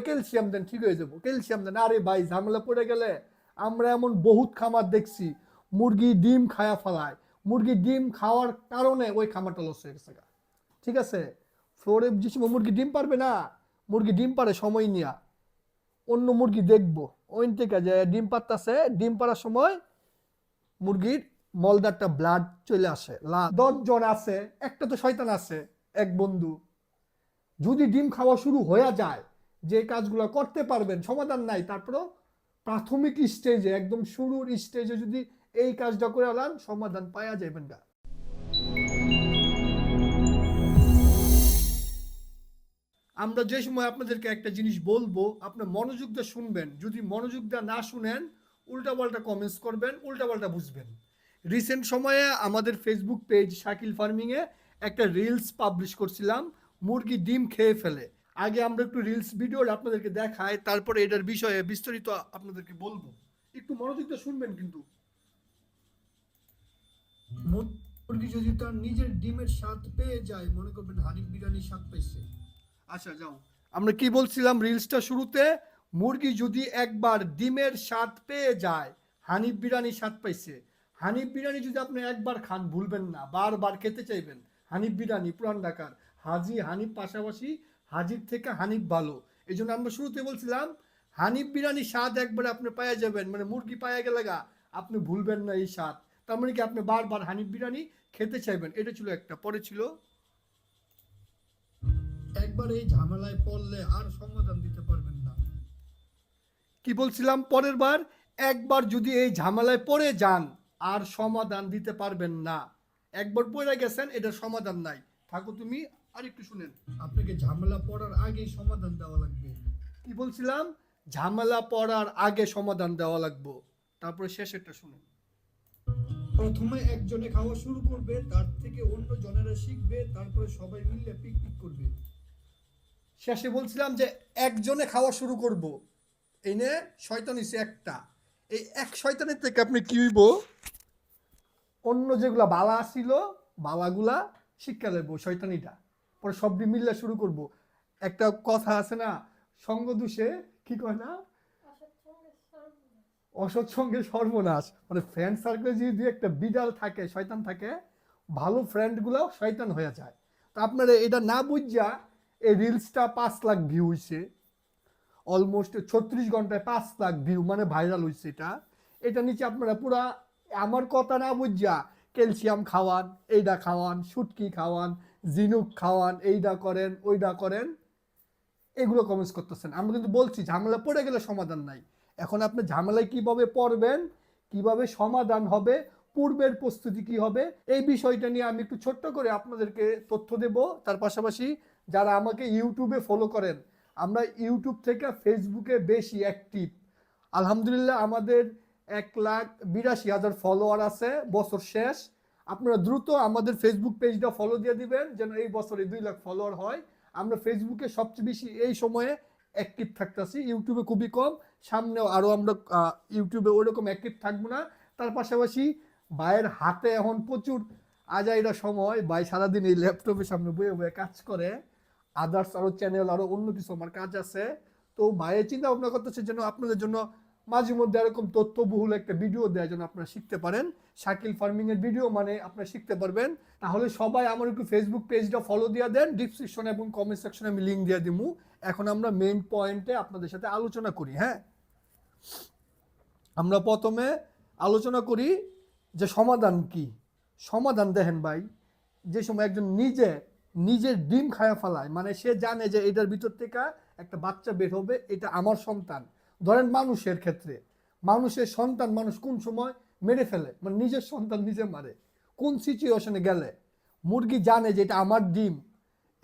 Calcium দেন ঠিক হয়ে যাব। ক্যালসিয়াম দেন, আরে ভাই ঝামেলা পড়ে গেলে আমরা এমন বহুত খামার দেখছি, মুরগি ডিম খায়া ফেলায়। মুরগি ডিম খাওয়ার কারণে ওই খামারটা লস হয়ে গেছে। ঠিক আছে? ফ্লোরে যে সময় মুরগি ডিম পারবে না, মুরগি ডিম পারে সময় নিয়া। অন্য মুরগি দেখব। ওই থেকে যে ডিম পারতাছে, ডিম পারার সময় মুরগির মলদারটা ব্লাড চলে আসে। লা- দশজন আছে, একটা তো শয়তান আছে, এক বন্ধু। যদি ডিম খাওয়া শুরু হয়ে যায় যে কাজগুলো করতে পারবেন, সমাধান নাই, তারপরেও প্রাথমিক স্টেজে একদম শুরুর স্টেজে যদি এই কাজটা করে আলান, সমাধান পাওয়া যাবেন না আমরা যে সময় আপনাদেরকে একটা জিনিস বলব, আপনার মনোযোগ দিয়ে শুনবেন, যদি মনোযোগ দিয়ে না শুনেন উল্টাপাল্টা কমেন্টস করবেন উল্টাপাল্টা বুঝবেন। রিসেন্ট সময়ে আমাদের ফেসবুক পেজ শাকিল ফার্মিংয়ে একটা রিলস পাবলিশ করছিলাম, মুরগি ডিম খেয়ে ফেলে। আগে আমরা একটু রিলস ভিডিও আপনাদেরকে দেখাই তারপরে এটার বিষয়ে বিস্তারিত আপনাদেরকে বলব। একটু মনোযোগ দিয়ে শুনবেন কিন্তু। মুরগি যদি তার নিজের ডিমের স্বাদ পেয়ে যায় মনে করবেন হানিফ বিরিয়ানির স্বাদ পাইছে। আচ্ছা যাও। আমরা কি বলছিলাম রিলসটা শুরুতে? মুরগি যদি একবার ডিমের স্বাদ পেয়ে যায় হানিফ বিরিয়ানির স্বাদ পাইছে। হানিফ বিরিয়ানি যদি আপনি একবার খান ভুলবেন না বারবার খেতে চাইবেন হানিফ বিরিয়ানি পুরান ঢাকার হাজি হানিফ পাশাপাশি হাজির থেকে হানিফ ভালো। এই জন্য আমরা শুরুতে বলছিলাম, হানিফ বিরিয়ানি স্বাদ একবার আপনি পাওয়া যাবেন মানে মুরগি পাওয়া গেলে গা, আপনি ভুলবেন না এই স্বাদ। তার মানে কি আপনি বারবার হানিফ বিরিয়ানি খেতে চাইবেন? এটা ছিল একটা। পরে ছিল, একবার এই ঝামেলায় পড়লে আর সমাধান দিতে পারবেন না। কি বলছিলাম? পরের বার, একবার যদি এই ঝামেলায় পড়ে যান, আর সমাধান দিতে পারবেন না। একবার পড়ে গেছেন এটা সমাধান নাই। থাকো তুমি আর একটু শুনেন। আপনাকে ঝামেলা পড়ার আগেই সমাধান দেওয়া লাগবে। কি বলছিলাম? ঝামেলা পড়ার আগে সমাধান দেওয়া লাগবে। তারপরে শেষেরটা শুনেন। প্রথমে একজনে খাওয়া শুরু করবে, তার থেকে অন্য জনেরা শিখবে, তারপরে সবাই মিলে পিকনিক করবে। শেষে বলছিলাম যে, একজনে খাওয়া শুরু করব। এই নে, শয়তান হইছে একটা। এই এক শয়তানের থেকে আপনি কি হইব? অন্য যেগুলা বালা ছিল, বালাগুলা শিক্ষা দেব শয়তানিটা। পরে সবটি মিললে শুরু করব। একটা কথা আছে না, সঙ্গ দোষে কি কয় না? অসৎ সঙ্গে সর্বনাশ। মানে ফ্রেন্ড সার্কেলে যদি একটা বিড়াল থাকে, শয়তান থাকে, ভালো ফ্রেন্ডগুলো শয়তান হয়ে যায়। তা আপনারা এটা না বুঝা এই রিলসটা পাঁচ লাখ ভিউ হয়েছে অলমোস্ট ছত্রিশ ঘন্টায় পাঁচ লাখ ভিউ মানে ভাইরাল হয়েছে এটা। এটা নিচে আপনারা পুরা আমার কথা না বুঝা ক্যালসিয়াম খাওয়ান এইটা খাওয়ান, শুটকি খাওয়ান জিনুক খাওয়ান এইটা করেন ওইটা করেন, এগুলো কমেন্টস করতেছেন। আমরা কিন্তু বলছি, ঝামেলা পড়ে গেলে সমাধান নাই। এখন আপনি ঝামেলায় কীভাবে পড়বেন, কীভাবে সমাধান হবে, পূর্বের প্রস্তুতি কি হবে, এই বিষয়টা নিয়ে আমি একটু ছোট্ট করে আপনাদেরকে তথ্য দেব। তার পাশাপাশি যারা আমাকে ইউটিউবে ফলো করেন, আমরা ইউটিউব থেকে ফেসবুকে বেশি অ্যাক্টিভ আলহামদুলিল্লাহ আমাদের এক লাখ বিরাশি হাজার ফলোয়ার আছে, বছর শেষ। আপনারা দ্রুত আমাদের ফেসবুক পেজটা ফলো দিয়ে দিবেন, যেন এই বছরে দুই লাখ ফলোয়ার হয়। আমরা ফেসবুকে সবচেয়ে বেশি এই সময়ে অ্যাক্টিভ থাকতেছি ইউটিউবে খুবই কম, সামনেও আরও আমরা ইউটিউবে ওইরকম অ্যাক্টিভ থাকব না। তার পাশাপাশি ভাইয়ের হাতে এখন প্রচুর আজাইরা সময়, ভাই সারাদিন এই ল্যাপটপের সামনে বয়ে বয়ে কাজ করে আদার্স আরও চ্যানেল আরও অন্য কিছু আমার কাজ আছে। তো ভাইয়ের চিন্তা ভাবনা করতেছে যেন আপনাদের জন্য মাঝে মধ্যে এরকম তথ্যবহুল একটা ভিডিও দেয় যেন আপনারা শিখতে পারেন। শাকিল ফার্মিং এর ভিডিও মানে আপনারা শিখতে পারবেন। তাহলে সবাই আমার একটু ফেসবুক পেজটা ফলো দিয়ে দেন। ডিসক্রিপশনে এবং কমেন্ট সেকশনে আমি লিঙ্ক দিয়ে দিমু। এখন আমরা মেইন পয়েন্টে আপনাদের সাথে আলোচনা করি হ্যাঁ? আমরা প্রথমে আলোচনা করি যে সমাধান কি? সমাধান দেখেন ভাই, যে সময় একজন নিজে, নিজের ডিম খায়া ফেলায় মানে সে জানে যে এটার ভিতর থেকে একটা বাচ্চা বের হবে, এটা আমার সন্তান। ধরেন মানুষের ক্ষেত্রে, মানুষের সন্তান মানুষ কোন সময় মেরে ফেলে? মানে নিজের সন্তান নিজে মারে। কোন সিচুয়েশনে গেলে? মুরগি জানে যে এটা আমার ডিম।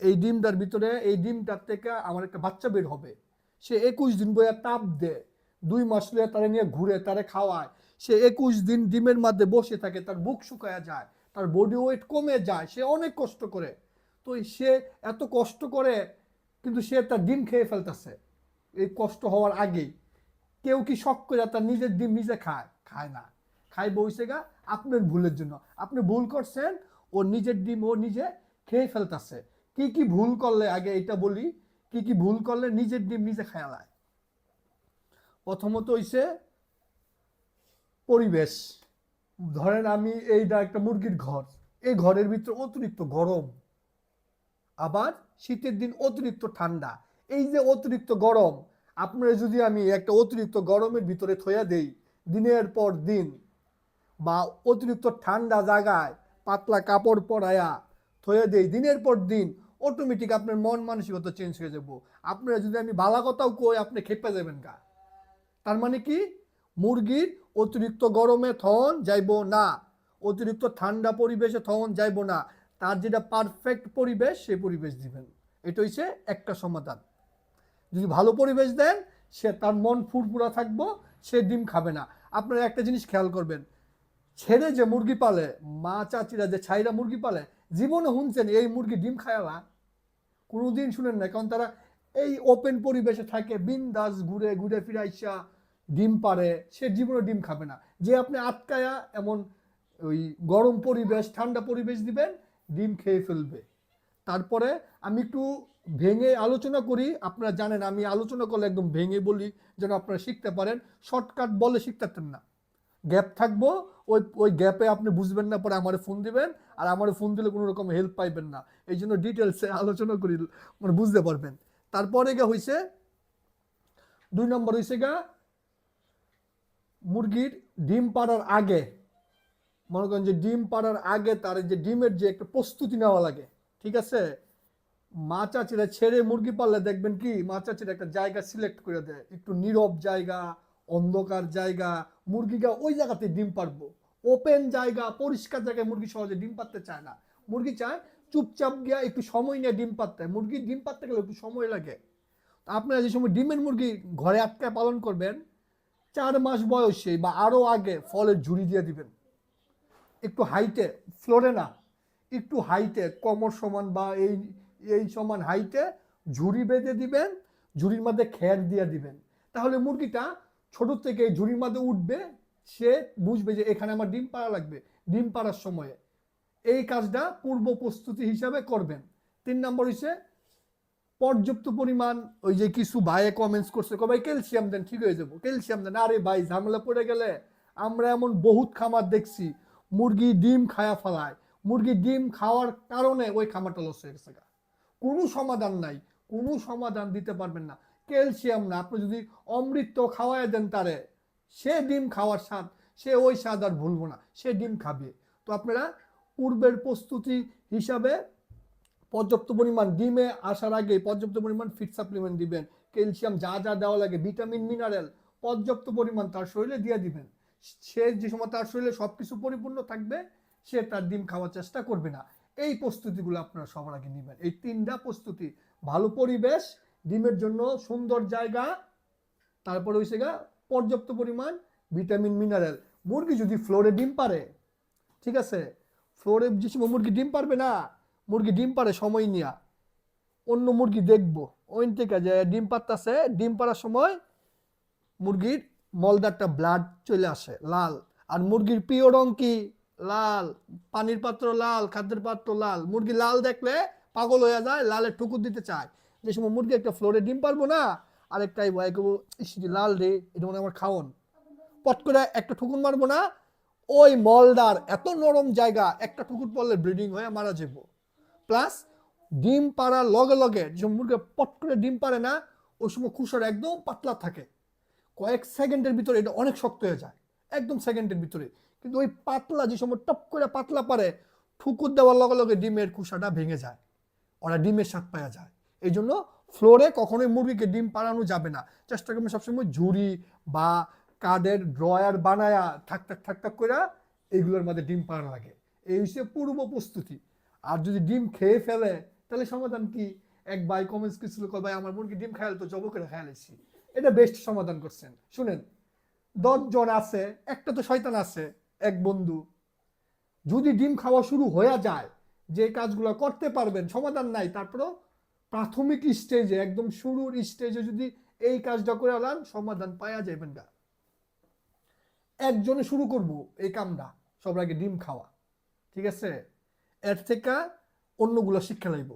এই ডিমটার ভিতরে, এই ডিমটার থেকে আমার একটা বাচ্চা বের হবে। সে একুশ দিন বইয়া তাপ দেয়। দুই মাস লইয়া তারা নিয়ে ঘুরে, তারে খাওয়ায়। সে একুশ দিন ডিমের মধ্যে বসে থাকে, তার বুক শুকায়া যায়, তার বডি ওয়েট কমে যায়, সে অনেক কষ্ট করে। তো সে এত কষ্ট করে, কিন্তু সে তার ডিম খেয়ে ফেলতেছে। এই কষ্ট হওয়ার আগেই। কেউ কি শখ করে তার নিজের ডিম নিজে খায়? খায় না। খায় বইছে গা আপনার ভুলের জন্য। আপনি ভুল করছেন, ও নিজের ডিম ও নিজে খেয়ে ফেলতেছে। কি কি ভুল করলে, আগে এটা বলি, কি কি ভুল করলে নিজের ডিম নিজে খেয়ালায় প্রথমত হইছে পরিবেশ। ধরেন আমি এইটা একটা মুরগির ঘর। এই ঘরের ভিতরে অতিরিক্ত গরম। আবার শীতের দিন অতিরিক্ত ঠান্ডা। এই যে অতিরিক্ত গরম আপনারা যদি আমি একটা অতিরিক্ত গরমের ভিতরে থইয়া দেই, দিনের পর দিন, বা অতিরিক্ত ঠান্ডা জায়গায় পাতলা কাপড় পরায়া থইয়া দেই, দিনের পর দিন অটোমেটিক আপনার মন মানসিকতা চেঞ্জ হয়ে যাব। আপনারা যদি আমি বালা কথাও কই, আপনি খেপে যাবেন গা। তার মানে কি? মুরগির অতিরিক্ত গরমে থন যাইব না। অতিরিক্ত ঠান্ডা পরিবেশে থন যাইব না। তার যেটা পারফেক্ট পরিবেশ সেই পরিবেশ দিবেন। এটা হচ্ছে একটা সমাধান। যদি ভালো পরিবেশ দেন, সে তার মন ফুরফুরা থাকব, সে ডিম খাবে না। আপনারা একটা জিনিস খেয়াল করবেন, ছেড়ে যে মুরগি পালে, মা চাচিরা যে ছাইরা মুরগি পালে, জীবনে শুনছেন এই মুরগি ডিম খায়ালা কোনোদিন শুনেন না কারণ তারা এই ওপেন পরিবেশে থাকে, বিন্দাস ঘুরে ঘুরে ফিরাইসা ডিম পারে, সে জীবনে ডিম খাবে না। যে আপনি আটকায়া এমন ওই গরম পরিবেশ, ঠান্ডা পরিবেশ দিবেন, ডিম খেয়ে ফেলবে। তারপরে আমি একটু ভেঙে আলোচনা করি। আপনারা জানেন আমি আলোচনা করলে একদম ভেঙে বলি যেন আপনারা শিখতে পারেন। শর্টকাট বলে শিখতে না। গ্যাপ থাকব, ওই ওই গ্যাপে আপনি বুঝবেন না, পরে আমার ফোন দিবেন আর আমার ফোন দিলে কোনো রকম হেল্প পাইবেন না। এই জন্য ডিটেলসে আলোচনা করি মানে বুঝতে পারবেন। তারপরে গা হয়েছে দুই নম্বর হয়েছে গা, মুরগির ডিম পাড়ার আগে, মনে করেন যে ডিম পাড়ার আগে তার যে ডিমের যে একটা প্রস্তুতি নেওয়া লাগে ঠিক আছে? মা চাচিরা ছেড়ে মুরগি পাললে দেখবেন কি, মা চাচিরা একটা জায়গা সিলেক্ট করে দেয়। একটু নীরব জায়গা, অন্ধকার জায়গা মুরগিটা ওই জায়গাতে ডিম পারব ওপেন জায়গা, পরিষ্কার জায়গায় মুরগি সহজে ডিম পাততে চায় না। মুরগি চায় চুপচাপ গিয়া একটু সময় নিয়ে ডিম পাততে মুরগি ডিম পাততে গেলে একটু সময় লাগে। আপনারা যে সময় ডিমের মুরগি ঘরে আটকায় পালন করবেন, চার মাস বয়সে বা আরও আগে ফলের ঝুড়ি দিয়ে দিবেন। একটু হাইটে ফ্লোরে না একটু হাইটে, কমর সমান বা এই এই সমান হাইটে ঝুড়ি বেঁধে দিবেন, ঝুড়ির মধ্যে খের দিয়ে দিবেন। তাহলে মুরগিটা ছোট থেকে ঝুড়ির মধ্যে উঠবে, সে বুঝবে যে এখানে আমার ডিম পাড়া লাগবে। ডিম পাড়ার সময়ে এই কাজটা পূর্ব প্রস্তুতি হিসাবে করবেন। তিন নম্বর হচ্ছে পর্যাপ্ত পরিমাণ ওই যে কিছু ভাইয়ে কমেন্টস করছে কো ভাই ক্যালসিয়াম দেন, ঠিক হয়ে যাব। ক্যালসিয়াম দেন, আরে ভাই, ঝামেলা পড়ে গেলে আমরা এমন বহুত খামার দেখছি, মুরগি ডিম খায়া ফেলায়। মুরগি ডিম খাওয়ার কারণে ওই খামারটা লস হয়ে গেছে কোনো সমাধান নাই, কোনো সমাধান দিতে পারবেন না। ক্যালসিয়াম না, আপনি যদি অমৃত খাওয়ায় দেন তারে, সে ডিম খাওয়ার স্বাদ, সে ওই স্বাদ আর ভুলবো না, সে ডিম খাবে। তো আপনারা পূর্বের প্রস্তুতি হিসাবে পর্যাপ্ত পরিমাণ ডিমে আসার আগে পর্যাপ্ত পরিমাণ ফিট সাপ্লিমেন্ট দিবেন। ক্যালসিয়াম যা যা দেওয়া লাগে, ভিটামিন মিনারেল পর্যাপ্ত পরিমাণ তার শরীরে দিয়ে দিবেন। সে যে সময় তার শরীরে সব কিছু পরিপূর্ণ থাকবে সে তার ডিম খাওয়ার চেষ্টা করবে না। এই প্রস্তুতিগুলো আপনারা সবার আগে নেবেন। এই তিনটা প্রস্তুতি, ভালো পরিবেশ, ডিমের জন্য সুন্দর জায়গা, তারপরে হয়েছে গা পর্যাপ্ত পরিমাণ ভিটামিন মিনারেল মুরগি যদি ফ্লোরে ডিম পারে, ঠিক আছে? ফ্লোরে যে সময় মুরগি ডিম পারবে না, মুরগি ডিম পারে সময় নিয়া। অন্য মুরগি দেখব। ওই থেকে যে ডিম পারতাছে, ডিম পাড়ার সময় মুরগির মলদারটা ব্লাড চলে আসে, লাল। আর মুরগির প্রিয় রং কি? লাল, পানির পাত্র লাল, খাদ্যের পাত্র লাল। মুরগি লাল দেখলে পাগল হয়ে যায়, লালের ঠুকুর দিতে চায়। যে সময় মুরগি একটা ফ্লোরে ডিম পারব না, আরেকটাই ভয় করব লাল রে, এটা মনে আমার খাওন। পট করে একটা ঠুকুর মারবো না, ওই মলদার এত নরম জায়গা, একটা ঠুকুর পড়লে ব্লিডিং হয়ে মারা যাব। প্লাস ডিম পাড়ার লগে লগে, যে মুরগি পট করে ডিম পারে না, ওই সময় খুশার একদম পাতলা থাকে। কয়েক সেকেন্ডের ভিতরে এটা অনেক শক্ত হয়ে যায়, একদম সেকেন্ডের ভিতরে। কিন্তু ওই পাতলা যে সময় টপ করে পাতলা পারে, ঠুকুর দেওয়ার লগে লগে ডিমের কুসাটা ভেঙে যায়। ওরা ডিমের স্বাদ পাওয়া যায়। এই জন্য ফ্লোরে কখনোই মুরগিকে ডিম পাড়ানো যাবে না। চেষ্টা করবেন সবসময় ঝুড়ি বা কাদের ড্রয়ার বানায়া ঠাক ঠাক ঠাক ঠাক করে এইগুলোর মধ্যে ডিম পাড়া লাগে। এই হচ্ছে পূর্ব প্রস্তুতি। আর যদি ডিম খেয়ে ফেলে, তাহলে সমাধান কি? এক ভাই কমেন্টস করছিল, কয়, ভাই, আমার মুরগি ডিম খাইল তো, জব করে খাইলেছি এটা বেস্ট সমাধান করছেন। শুনেন, দশজন আছে, একটা তো শয়তান আছে। এক বন্ধু। যদি ডিম খাওয়া শুরু হয়ে যায়, যে কাজগুলো করতে পারবেন, সমাধান নাই, তারপরেও প্রাথমিক স্টেজে একদম শুরুর স্টেজে যদি এই কাজটা করে আলান, সমাধান পাওয়া যাবেন না একজনে শুরু করব এই কামটা সবার আগে ডিম খাওয়া, ঠিক আছে? এর থেকে অন্যগুলো শিক্ষা লাইব।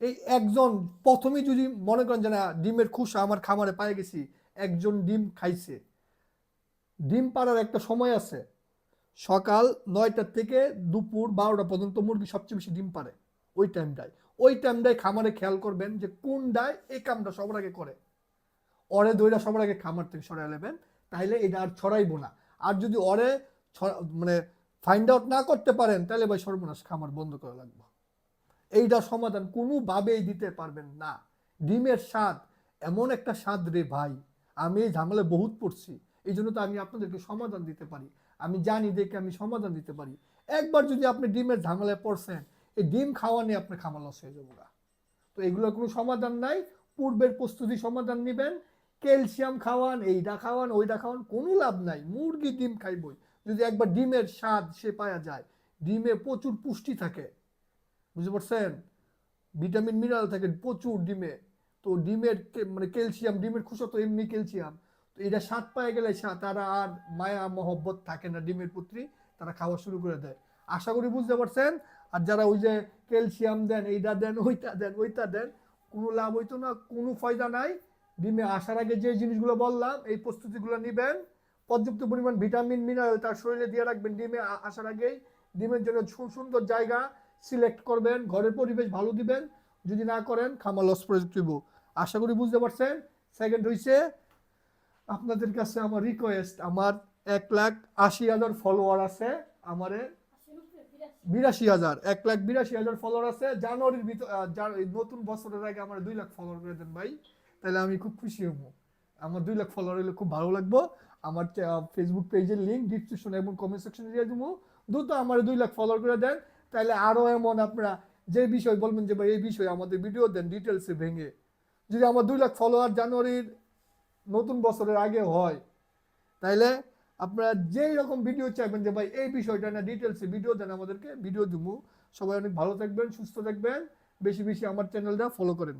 এই একজন প্রথমেই যদি মনে করেন যে, না, ডিমের খুশা আমার খামারে পায়ে গেছি, একজন ডিম খাইছে। ডিম পাড়ার একটা সময় আছে সকাল নয়টার থেকে দুপুর বারোটা পর্যন্ত মুরগি সবচেয়ে বেশি ডিম পারে ওই টাইমটায় ওই টাইমটায় খামারে খেয়াল করবেন যে কোন কোনটায় এই কামটা সবার আগে করে। অরে দইটা সবার আগে খামার থেকে সরাই নেবেন তাহলে এটা আর ছড়াইবো না। আর যদি অরে মানে ফাইন্ড আউট না করতে পারেন তাহলে ভাই সর্বনাশ, খামার বন্ধ করে লাগবো। এইটা সমাধান কোনোভাবেই দিতে পারবেন না। ডিমের স্বাদ এমন একটা স্বাদ রে ভাই, আমি এই ঝামেলায় বহুত পড়ছি এই জন্য তো আমি আপনাদেরকে সমাধান দিতে পারি। আমি জানি দেখে আমি সমাধান দিতে পারি। একবার যদি আপনি ডিমের ঝামেলায় পড়ছেন, এই ডিম খাওয়া নিয়ে আপনার খামার লস হয়ে যাব তো এগুলোর কোনো সমাধান নাই। পূর্বের প্রস্তুতি সমাধান নেবেন। ক্যালসিয়াম খাওয়ান, এইটা খাওয়ান, ওইটা খাওয়ান, কোনো লাভ নাই। মুরগি ডিম খাইবই। যদি একবার ডিমের স্বাদ সে পাওয়া যায়, ডিমে প্রচুর পুষ্টি থাকে। বুঝতে পারছেন? ভিটামিন, মিনারেল থাকে প্রচুর ডিমে। তো ডিমের মানে ক্যালসিয়াম, ডিমের খুশো তো এমনি ক্যালসিয়াম। তো এটা স্বাদ পায়ে গেলে তারা আর মায়া, মহব্বত থাকে না, ডিমের পুত্রী, তারা খাওয়া শুরু করে দেয়। আশা করি বুঝতে পারছেন? আর যারা ওই যে ক্যালসিয়াম দেন, এইটা দেন, ওইটা দেন ওইটা দেন, কোনো লাভ হইতো না, কোনো ফায়দা নাই। ডিমে আসার আগে যে জিনিসগুলো বললাম, এই প্রস্তুতিগুলো নেবেন। পর্যাপ্ত পরিমাণ ভিটামিন, মিনারেল তার শরীরে দিয়ে রাখবেন। ডিমে আসার আগেই ডিমের জন্য সুন্দর জায়গা সিলেক্ট করবেন, ঘরের পরিবেশ ভালো দিবেন। যদি না করেন, খামার লস প্রযুক্তি আশা করি বুঝতে পারছেন? সেকেন্ড হইছে আপনাদের কাছে আমার রিকোয়েস্ট আমার এক লাখ আশি হাজার ফলোয়ার আছে, আমারে বিরাশি হাজার, এক লাখ বিরাশি হাজার ফলোয়ার আছে। জানুয়ারির ভিতর নতুন বছরের আগে আমার দুই লাখ ফলোয়ার করে দেন ভাই, তাহলে আমি খুব খুশি হব। আমার দুই লাখ ফলোয়ার হলে খুব ভালো লাগবো। আমার ফেসবুক পেজের লিঙ্ক ডিসক্রিপশন এবং কমেন্ট সেকশনে দিয়ে দেবো। দ্রুত আমার দুই লাখ ফলোয়ার করে দেন, তাহলে আরও এমন আপনারা যে বিষয় বলবেন যে ভাই, এই বিষয়ে আমাদের ভিডিও দেন ডিটেলসে ভেঙে। যদি আমার দুই লাখ ফলোয়ার জানুয়ারির নতুন বছরের আগে হয়। তাইলে আপনারা যেই রকম ভিডিও চাইবেন যে, ভাই, এই বিষয়টা না ডিটেলসে ভিডিও দেন আমাদেরকে ভিডিও দিব সবাই অনেক ভালো থাকবেন, সুস্থ থাকবেন, বেশি বেশি আমার চ্যানেলটা ফলো করেন।